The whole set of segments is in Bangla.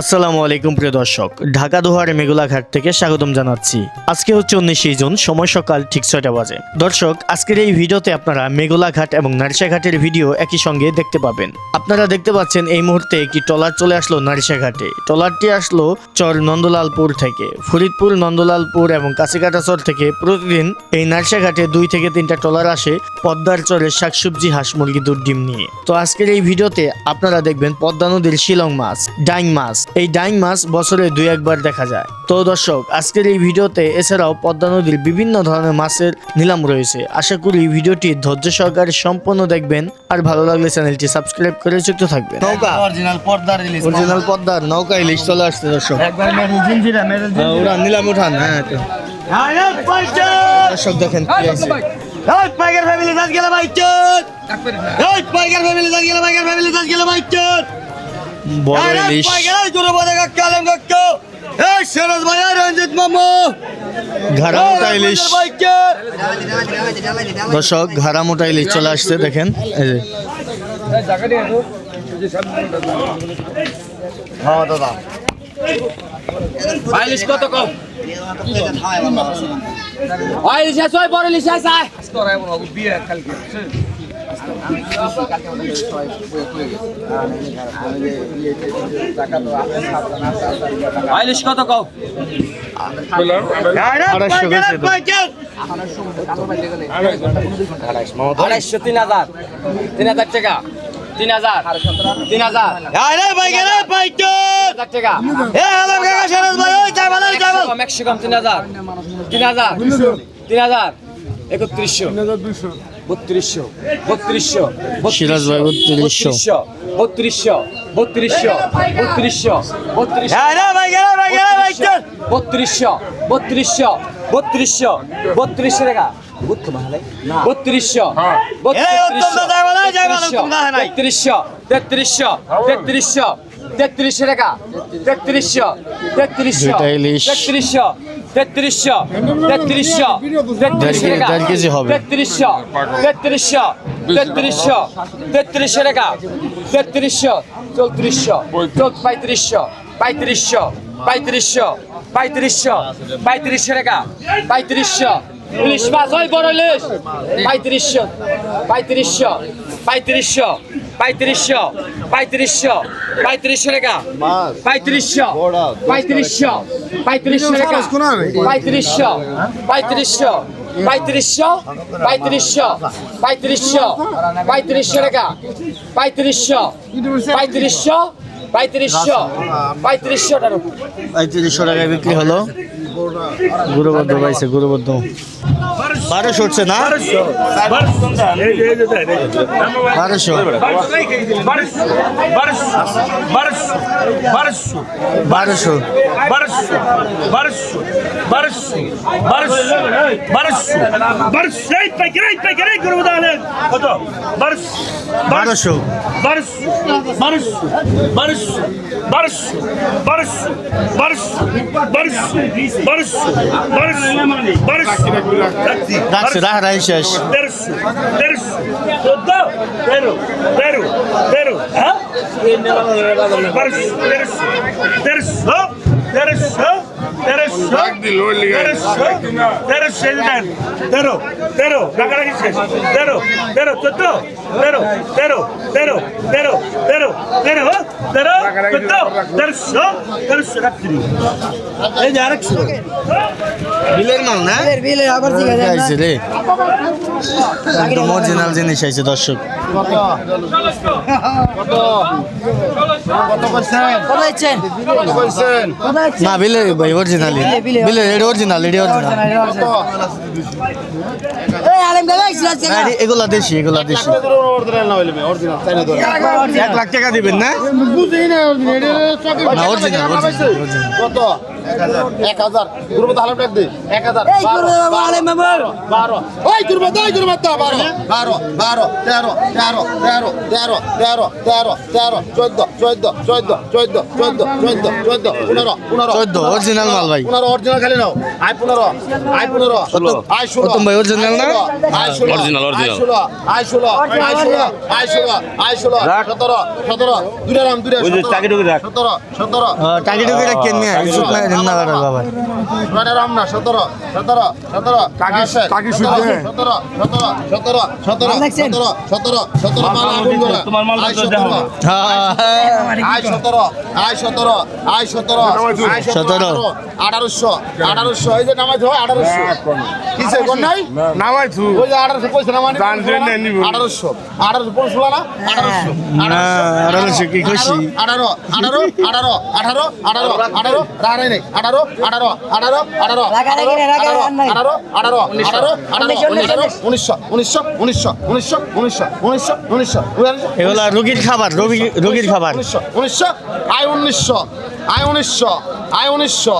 আসসালামু আলাইকুম প্রিয় দর্শক, ঢাকা দোহার মেঘুলাঘাট থেকে স্বাগতম জানাচ্ছি। আজকে হচ্ছে উনিশে জুন, সময় সকাল ঠিক ছয়টা বাজে। দর্শক, আজকের এই ভিডিওতে আপনারা মেঘুলাঘাট এবং নারিশাঘাটের ভিডিও একই সঙ্গে দেখতে পাবেন। আপনারা দেখতে পাচ্ছেন এই মুহূর্তে একটি ট্রলার চলে আসলো নারিশাঘাটে। ট্রলারটি আসলো চর নন্দলালপুর থেকে। ফরিদপুর, নন্দলালপুর এবং কাছিকাটাচর থেকে প্রতিদিন এই নারিশাঘাটে দুই থেকে তিনটা ট্রলার আসে পদ্মার চরের শাকসবজি, হাঁস মুরগি, দুধ, ডিম নিয়ে। তো আজকের এই ভিডিওতে আপনারা দেখবেন পদ্মা নদীর শিলং মাছ, ডাইং মাছ এই ডাইং মাছ বছরে দুই একবার দেখা যায় তো দর্শক আজকের এই ভিডিওতে এছাড়াও পদ্মা নদীর বিভিন্ন ধরনের মাছের নিলাম রয়েছে আশা করি ভিডিওটি ধৈর্য সহকারে সম্পূর্ণ দেখবেন আর ভালো লাগলে চ্যানেলটি সাবস্ক্রাইব করে যুক্ত থাকবেন নৌকা অরিজিনাল পর্দার ইলিশ অরিজিনাল পদ্মার নৌকা ইলিশ চলে আসছে দর্শক একবার মেরে জিঞ্জিরা মেরে হ্যাঁ, উড়ান নিলাম উঠান হ্যাঁ তো। দর্শক দেখেন কি আছে পাইকার ফ্যামিলি গেলে এই পাইকার ফ্যামিলি দাস গেলে পাইকার ফ্যামিলি দাস গেলে ভাই চোদ বড় ইলিশ। পাইকার এই জোরে বলে কাকা আলম কাকা এই সরোজ ভাই আর রঞ্জিত মামু। ঘাড়া ইলিশ। দর্শক ঘাড়া মোটা ইলিশ চলে আসছে দেখেন এই যে। হ্যাঁ দাদা। আইলিশ কত কম? আইলিশ বড় ইলিশ আছে আইলিশ কত কম আড়াইশো তিন হাজার। তিন হাজার টাকা। তিন হাজার। তিন হাজার। ম্যাক্সিমাম তিন হাজার। তিন হাজার। তিন হাজার। একত্রিশশো। বত্রিশশো বত্রিশশো সিরাজ ভাই বত্রিশশো। বত্রিশশো বত্রিশশো বত্রিশশো বত্রিশশো ভাই চোদ বত্রিশশো বত্রিশশো বত্রিশশো বত্রিশশো টাকা। বত্রিশশো নাই। তেত্রিশশো তেত্রিশশো তেত্রিশশো টাকা। তেত্রিশশো তেত্রিশশো। তেত্রিশশো তেত্রিশশো তেত্রিশশো তেত্রিশশো টাকা। তেত্রিশশো তেত্রিশশো তেত্রিশশো তেত্রিশশো টাকা। তেত্রিশশো চৌত্রিশশো চৌত পঁয়ত্রিশশো পঁয়ত্রিশশো পঁয়ত্রিশশো পঁয়ত্রিশশো পঁয়ত্রিশশো টাকা। পঁয়ত্রিশশো। ইলিশ মাছ ওই বড় ইলিশ। পঁয়ত্রিশশো পঁয়ত্রিশশো পঁয়ত্রিশশো পঁয়ত্রিশশো পঁয়ত্রিশশো পঁয়ত্রিশশো টাকা। পঁয়ত্রিশশো পঁয়ত্রিশশো পঁয়ত্রিশশো টাকা। পঁয়ত্রিশশো পঁয়ত্রিশশো পঁয়ত্রিশশো পঁয়ত্রিশশো পঁয়ত্রিশশো পঁয়ত্রিশশো টাকা। পঁয়ত্রিশশো পঁয়ত্রিশশো পঁয়ত্রিশশো পঁয়ত্রিশশো টাকা। পঁয়ত্রিশশো টাকায় বিক্রি হলো। গুরুবদ্ধ পাইছে গুরুবদ্ধ। বারোশো উঠছে না বারোশো বারোশো বারোশো রাখছে রাখ রাই শেষ Terço, terço, todo, pero, pero, pero, ¿ah? Terço, terço, terço, terço, terço, terço, terço, elden, tero, tero, la cara que es, tero, tero, todo, tero, tero, tero, tero, tero, tero, tero, todo, terço, terço, রাত্রি এই যে আরেকশো বিলের মাল না আইছে রে একদম অরিজিনাল জিনিস আইছে দর্শক না বিলে ভাই অরিজিনালি বিলে এটা। অরিজিনাল এটা অরিজিনাল এগুলা দেশি এগুলা দেশি। এক লাখ টাকা দিবেন না? না? অরিজিনাল অরিজিনাল এক হাজার। গুরুমত হালাম ডাক দে। এক হাজার। বারো ওই গুরুমত বারো। বারো। বারো তেরো তেরো তেরো তেরো তেরো তেরো তেরো চোদ্দ চোদ্দ চোদ্দ চোদ্দ চোদ্দ চোদ্দ চোদ্দ পনেরো পনেরো 14, original মাল ভাই। পনেরো অরিজিনাল খালি নাও। পনেরো পনেরো। ষোলো। ভাই না? ষোলো। ষোলো। ষোলো। ষোলো। ষোলো। সতেরো সতেরো। দূরে রাম দূরে সতেরো। সতেরো টাকি টুকি রাখেন না দিন না করে বাবা। মানে রাম না সতেরো সতেরো সতেরো সতেরো সতেরো সতেরো সতেরো সতেরো সতেরো সতেরো মাল আগুন করে তোমার মাল সতেরো। আয় সতেরো আয় সতেরো আয় সতেরো আয় সতেরো। আঠারোশো আঠারোশো এই যে নামাজ হয় আঠারোশো। কিসে কোন? নাই? নামাইছু ওই যে আঠারোশো পয়সা নামানি দান জন্য নিব। আঠারোশো। আঠারোশো পনেরো না আঠারোশো। আঠারোশো কি খুশি? আঠারো আঠারো আঠারো আঠারো আঠারো আঠারো রাগাই নেই। আঠারো আঠারো আঠারো আঠারো। আঠারো আঠারো আঠারো আঠারো আঠারো উনিশশো উনিশশো উনিশশো উনিশশো উনিশশো উনিশশো উনিশশো এগুলা রোগীর খাবার রোগী রোগীর খাবার উনিশশো উনিশশো আয় উনিশশো আয় উনিশশো আয় উনিশশো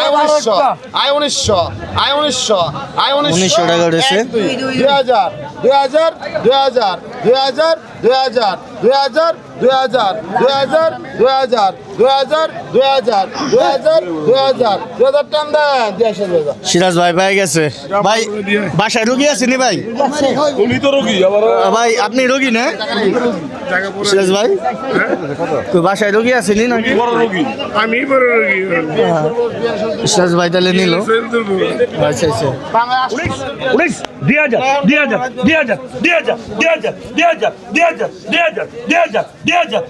আয় উনিশশো। আয় উনিশশো আয় উনিশশো আয় উনিশশো টাকা দুই হাজার দুই হাজার দুই হাজার দুই হাজার দুই হাজার দুই হাজার দুই হাজার দুই হাজার দুই হাজার দুই হাজার দুই হাজার দুই হাজার দুই হাজার দুই হাজার টান দেন দুই হাজার দুই হাজার সিরাজ ভাই পাই গেছে ভাই বাসায় রোগী আছে নি ভাই উনি তো রোগী আবার ভাই আপনি রোগী না সিরাজ ভাই কই বাসায় রোগী আছে নি নাকি বড় রোগী আমি বড় রোগী সিরাজ ভাই তাহলে নিল আচ্ছা আচ্ছা দুই হাজার দুই হাজার দুই হাজার দুই হাজার দুই হাজার দুই হাজার দুই হাজার দুই হাজার দুই হাজার দুই হাজার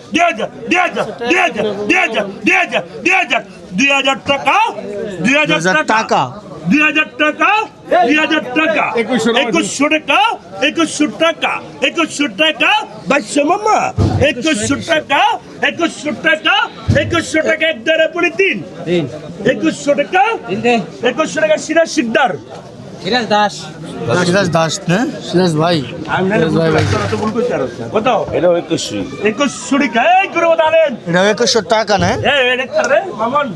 দুই হাজার দুই হাজার দুই হাজার টাকা দুই হাজার টাকা। দুই হাজার টাকা দুই হাজার টাকা একুশশো টাকা। একুশশো টাকা একুশশো টাকা বাইশশো মামা একুশশো টাকা একুশশো টাকা একুশশো টাকা এক দ্বারা পড়ে তিন। একুশশো টাকা একুশশো টাকা সিরাজ সিকদার সিরাজ দাস না। সিরাজ ভাই সিরাজ ভাই ভাই। কত এটা একুশশো একুশশো টাকা এই করে এটা একুশশো টাকা না। এই এই দেখতে রে মামন।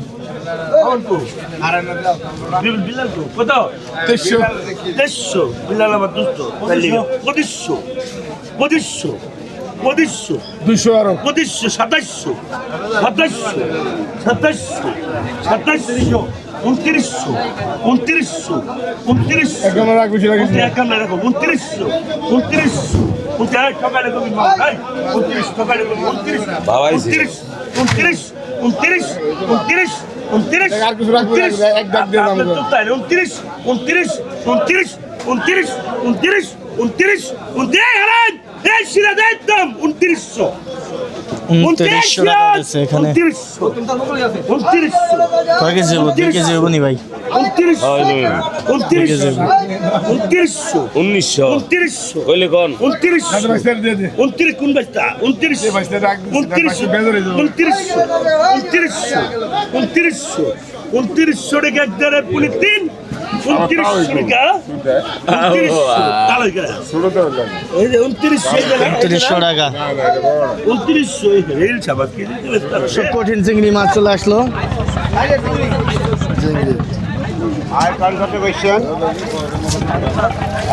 কত? তেইশশো। তেইশশো। বিলাল আমার দুশো। পঁচিশশো। পঁচিশশো। পঁচিশশো। দুশো আরও। পঁচিশশো সাতাইশশো। সাতাইশশো। সাতাইশশো। সাতাইশশো। উনত্রিশশো উনত্রিশশো উনত্রিশশো। একান্ন রাখ উনত্রিশশো উনত্রিশশো। উনত্রিশ উনত্রিশ উনত্রিশ উনত্রিশ উনত্রিশ উনত্রিশ উনত্রিশ উনত্রিশ। উনত্রিশ উনত্রিশ উনত্রিশ উনত্রিশ উনত্রিশ উনত্রিশ উনত্রিশ উনত্রিশশো উনিশশো উনত্রিশশো কইলে কোন উনত্রিশশো হাজার বাইশ টাকা দিয়ে দে উনত্রিশ। কোন বাইশটা উনত্রিশ এই বাইশটা রাখ দিচ্ছি, উনত্রিশ বাইশটা বেজার হয়ে যাবে। উনত্রিশশো উনত্রিশশো উনত্রিশশো। উনত্রিশশো টাকা এক দেড় পুলি তিন উনত্রিশশো উনত্রিশশো আছে এখানে কয় কেজি হব দুই কেজি হব নি ভাই উনত্রিশশো টাকা একদারে পুলি তিন কঠিন চিংড়ি মাছ চলে আসলো। আয় কান কত কোয়েশ্চেন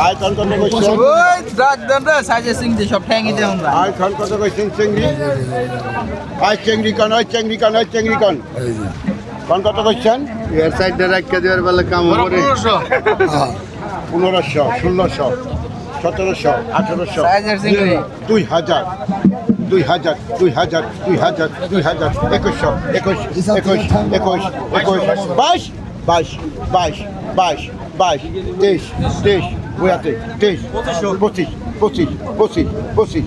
আয় কান কত কোয়েশ্চেন ওই ডাক দেন রে সাইজে সিং দি সব ঠ্যাঙ্গি দেন আমরা আয় খান কত কোয়েশ্চেন চেংড়ি। আয় চেংড়ি কান আয় চেংড়ি কান আয় চেংড়ি কান। কান কত কোয়েশ্চেন এর সাইডে রাখিয়ে দেওয়ার বেলা কাম হবে পনেরোশো। ষোলোশো সতেরোশো আঠেরোশো। দুই হাজার দুই হাজার দুই হাজার দুই হাজার দুই হাজার একুশশো একুশ একুশ একুশ একুশ বাইশ বাইশ বাইশ বাইশ বাইশ তেইশ তেইশ বয়াতে তেইশ পঁচিশ পঁচিশ পঁচিশ পঁচিশ।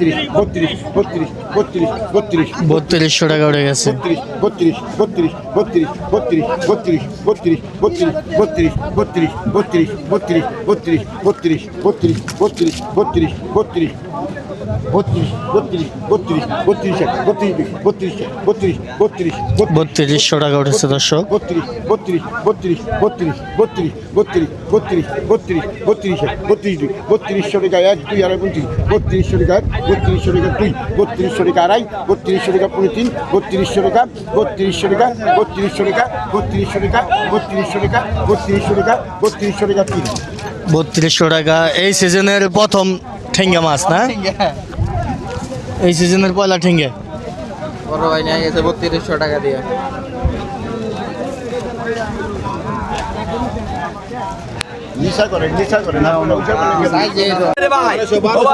তেত্রিশ বত্রিশ বত্রিশ বত্রিশ বত্রিশ বত্রিশশো টাকা উঠে গেছে বত্রিশ বত্রিশ বত্রিশ বত্রিশ বত্রিশ বত্রিশ বত্রিশ বত্রিশ বত্রিশ বত্রিশ বত্রিশ বত্রিশ বত্রিশ বত্রিশ বত্রিশ বত্রিশ বত্রিশ বত্রিশ বত্রিশ বত্রিশ বত্রিশ বত্রিশ বত্রিশ বত্রিশ বত্রিশ বত্রিশশো টাকা উঠেছে দর্শক বত্রিশ বত্রিশ বত্রিশ বত্রিশ বত্রিশ বত্রিশ বত্রিশ বত্রিশ বত্রিশ বত্রিশ দুই বত্রিশশো টাকা এক দুই আড়াই বত্রিশ বত্রিশশো টাকা এক বত্রিশশো টাকা দুই বত্রিশশো টাকা আড়াই বত্রিশশো টাকা পনেরো তিন বত্রিশশো টাকা বত্রিশশো টাকা বত্রিশশো টাকা বত্রিশশো টাকা বত্রিশশো টাকা বত্রিশশো টাকা বত্রিশশো টাকা তিন বত্রিশশো টাকা এই সিজনের প্রথম ঠেঙ্গা মাছ না? এই সিজনের পয়লা ঠেঙ্গে। বড় ভাই নিয়ে গেছে বত্রিশশো টাকা দিয়ে। নিশা করে নিশা করে না নিশা করে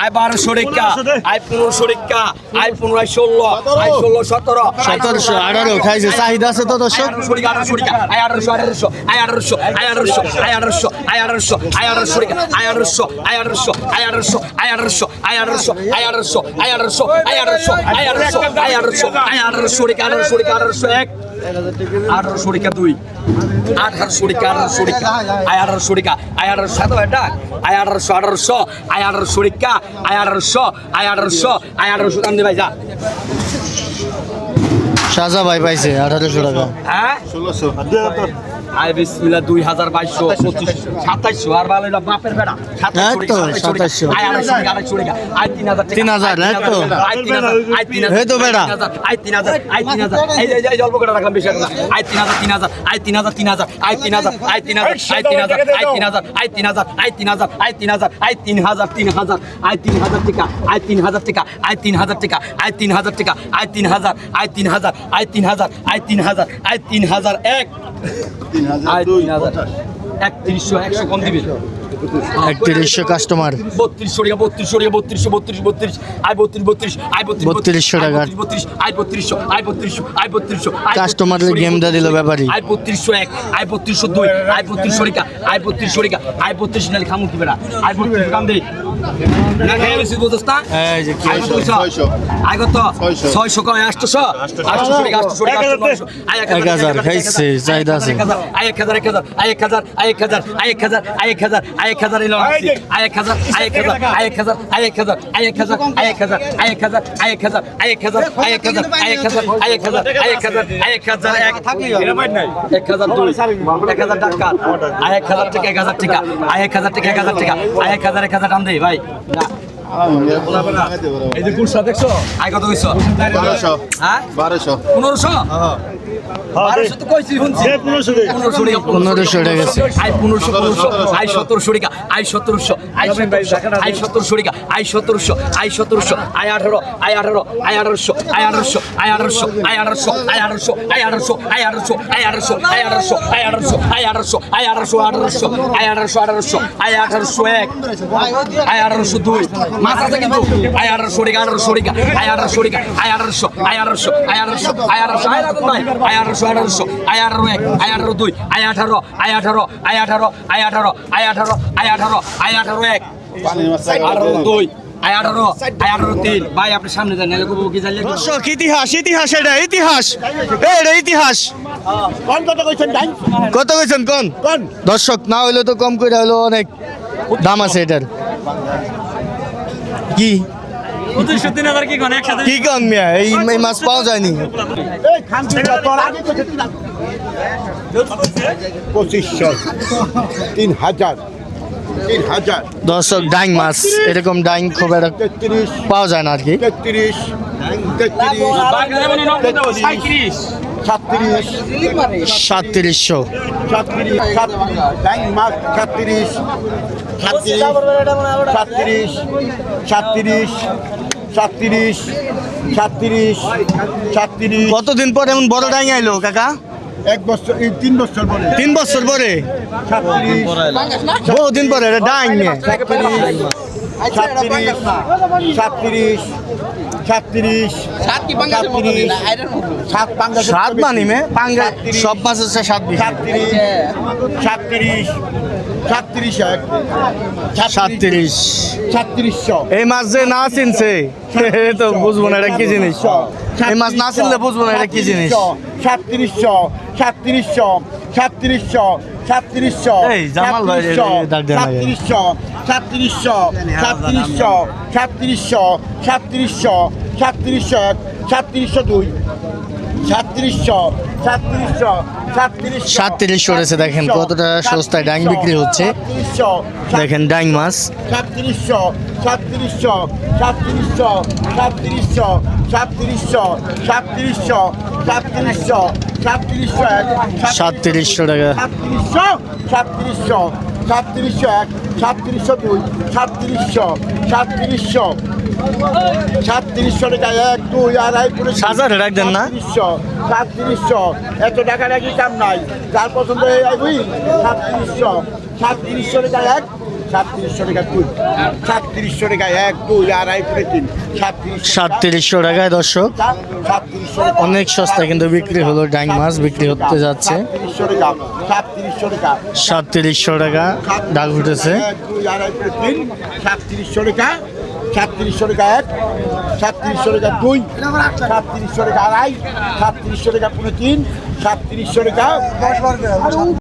আয় বারোশো রেখা আয় পনেরোশো রেখা আয় পনেরো ষোলো আয় ষোলো সতেরো সতেরোশো আঠারো খাইছে চাহিদা আছে তো দর্শক আঠারোশো রেখা আয় আঠারোশো আঠারোশো আয় আঠারোশো আয় আঠারোশো আয় আঠারোশো আয় আঠারোশো আয় আঠারোশো রেখা আয় আঠারোশো আয় আঠারোশো আয় আঠারোশো আয় আঠারোশো আয় আঠারোশো আয় আঠারোশো আয় আঠারোশো আয় আঠারোশো আয় আঠারোশো আয় আঠারোশো আয় আঠারোশো রেখা আঠারোশো রেখা আঠারোশো এক আঠারোশো রেখা দুই আঠারোশো রেখা আঠারোশো রেখা আয় আঠারোশো রেখা আয় আঠারোশো সাত আয় আঠারোশো আঠারোশো আড়ারশো আয় আড়ারশো রিক্কা আয় আড়ারশো আয় আড়ারশো আয় আড়ারশো কান্দি ভাই যা। সাজা ভাই পাইছে আঠারোশো টাকা হ্যাঁ ষোলোশো আয় বিসমিল্লাহ দুই হাজার বাইশশো পঁচিশ সাতাইশশো আর ভালো বাপের বেড়া হ্যাঁ সাতাইশশো। আয় আড়াইশো আড়াইশো টাকা, আয় তিন হাজার তিন হাজার, আয় হ্যাঁ তো। আয় তিন হাজার, আয় তিন হাজার, তো বেড়া। আয় তিন হাজার, আয় তিন হাজার, এই যে- এই অল্প করে রাখলাম বেশি না। আয় তিন হাজার, তিন হাজার, আয় তিন হাজার, তিন হাজার, আয় তিন হাজার, আয় তিন হাজার, আয় তিন হাজার, আয় তিন হাজার, আয় তিন হাজার, আয় তিন হাজার, আয় তিন হাজার, আয় তিন হাজার, তিন হাজার, আয় তিন হাজার টাকা, আয় তিন হাজার টাকা, আয় তিন হাজার টাকা, আয় তিন হাজার টাকা, আয় তিন হাজার, আয় তিন হাজার, আয় তিন হাজার, আয় তিন হাজার, আয় তিন হাজার এক। তিন হাজার আয় তিন হাজার। একত্রিশশো একশো কম দিবে। একত্রিশশো কাস্টমার বত্রিশশো টাকা বত্রিশশো টাকা বত্রিশশো বত্রিশ বত্রিশ। আয় বত্রিশ বত্রিশ আয় বত্রিশ বত্রিশশো আয় টাকা। বত্রিশ বত্রিশ আয় বত্রিশশো আয় বত্রিশশো আয় বত্রিশশো আয় কাস্টমারের বত্রিশশো, দিল ব্যাপারী। আয় বত্রিশশো এক আয় বত্রিশশো দুই আয় বত্রিশশো রেখা আয় বত্রিশশো রেখা আয় বত্রিশ নালে খামু বেড়া? আয় বত্রিশ কাম দে এক হাজার টাকা এক হাজার টাকা এক হাজার টাকা এক হাজার টাকা এক হাজার এক হাজার টান দেয় ভাই না। এক হাজার টান দে ভাই না আয় কত কইছো বারোশো হ্যাঁ বারোশো পনেরোশো বারোশো তো কইছি শুনছি পনেরোশো টাকা পনেরোশো টাকা গেছে আই পনেরোশো পনেরোশো আই সতেরোশো টাকা আই সতেরোশো আই সতেরোশো আই সতেরোশো টাকা আই সতেরোশো আই সতেরোশো আই আঠারো আই আঠারো আই আঠারোশো আই আঠারোশো আই আঠারোশো আই আঠারোশো আই আঠারোশো আই আঠারোশো আই আঠারোশো আই আঠারোশো আই আঠারোশো আই আঠারোশো আই আঠারোশো আই আঠারোশো আঠারোশো আই আঠারোশো আঠারোশো আই আঠারোশো এক আই আঠারোশো দুই মাছ আছে কিন্তু আই আঠারোশো টাকা আঠারোশো টাকা আই আঠারোশো টাকা আই আঠারোশো আই আঠারোশো আই আঠারোশো আই আঠারোশো আই আঠারো নাই আই আঠারোশো আঠারোশো আই আঠারো এক আই আঠারো দুই আই আঠারো আই আঠারো আই আঠারো আই আঠারো আই আঠারো আই আঠারো আই আঠারো এক আঠারো দুই আই আঠারো আই আঠারো তিন ভাই আপনি সামনে যান নাহলে কবো কি জানলে দর্শক ইতিহাস ইতিহাস এটা ইতিহাস এটা ইতিহাস কোন কইছেন কত কইছেন কোন কোন দর্শক না হইলে তো কম করে হলো অনেক দাম আছে এটার কি? কি কম মিয়া? এই এই মাছ পাওয়া যায়নি। পঁচিশশো তিন হাজার। তিন হাজার। দর্শক ডাইং মাছ এরকম ডাইং খুব একটা তেত্রিশ। পাওয়া যায় না আর কি। তেত্রিশ। তেত্রিশ। সাতত্রিশশো। সাতত্রিশ। সাতত্রিশ। সাতত্রিশ। সাতত্রিশ। সাতত্রিশ। সাতত্রিশ। কতদিন পর এমন বড় ডাইং আইলো কাকা? এক বছর এই তিন বছর পরে। তিন বছর পরে? বহুদিন পরে নিয়ে। সাতত্রিশ। সাতত্রিশ। সাতত্রিশ সাতত্রিশ সাত মানি মে? পাঙ্গা সব মাছ আছে সাত সাতত্রিশ সাতত্রিশ সাতত্রিশ এক। সাতত্রিশ। সাতত্রিশশো এই মাছ যে না চিনছে তো বুঝব না এটা কি জিনিস। এই মাছ না চিনলে বুঝব না এটা কি জিনিস। সাতত্রিশশো সাতত্রিশশো সাতত্রিশশো সাতত্রিশশো। সাতত্রিশশো সাতত্রিশশো সাতত্রিশশো সাতত্রিশশো সাতত্রিশশো সাতত্রিশশো এক সাতত্রিশশো দুই সাতত্রিশশো সাতত্রিশশো সাতত্রিশ করেছে দেখেন কতটা সস্তায় ডাং বিক্রি হচ্ছে দেখেন ডাং মাছ সাতত্রিশশো সাতত্রিশশো সাতত্রিশশো সাতত্রিশশো সাতত্রিশশো সাতত্রিশশো সাতত্রিশশো সাতত্রিশশো সাতত্রিশশো টাকা সাতত্রিশশো সাতত্রিশশো সাতত্রিশশো এক সাতত্রিশশো দুই সাতত্রিশশো সাতত্রিশশো সাতত্রিশশো টাকা এক দুই আড়াই করে সাজারে রাখবেন না? সাতত্রিশশো সাতত্রিশশো এত টাকা রাখি কাম নাই যার পছন্দ এই বুঝি সাতত্রিশশো সাতত্রিশশো টাকা এক সাতত্রিশশো টাকা দুই সাতত্রিশশো টাকা এক দুই আড়াই করে তিন। সাতত্রিশশো টাকায় দর্শক। অনেক সস্তা কিন্তু বিক্রি হলো ডাং মাছ বিক্রি হতে যাচ্ছে। সাতত্রিশশো টাকা। ডাক উঠেছে। সাতত্রিশশো টাকা। সাতত্রিশশো টাকা এক। সাতত্রিশশো টাকা দুই। সাতত্রিশশো টাকা আড়াই। সাতত্রিশশো টাকা পুনে তিন। সাতত্রিশশো টাকা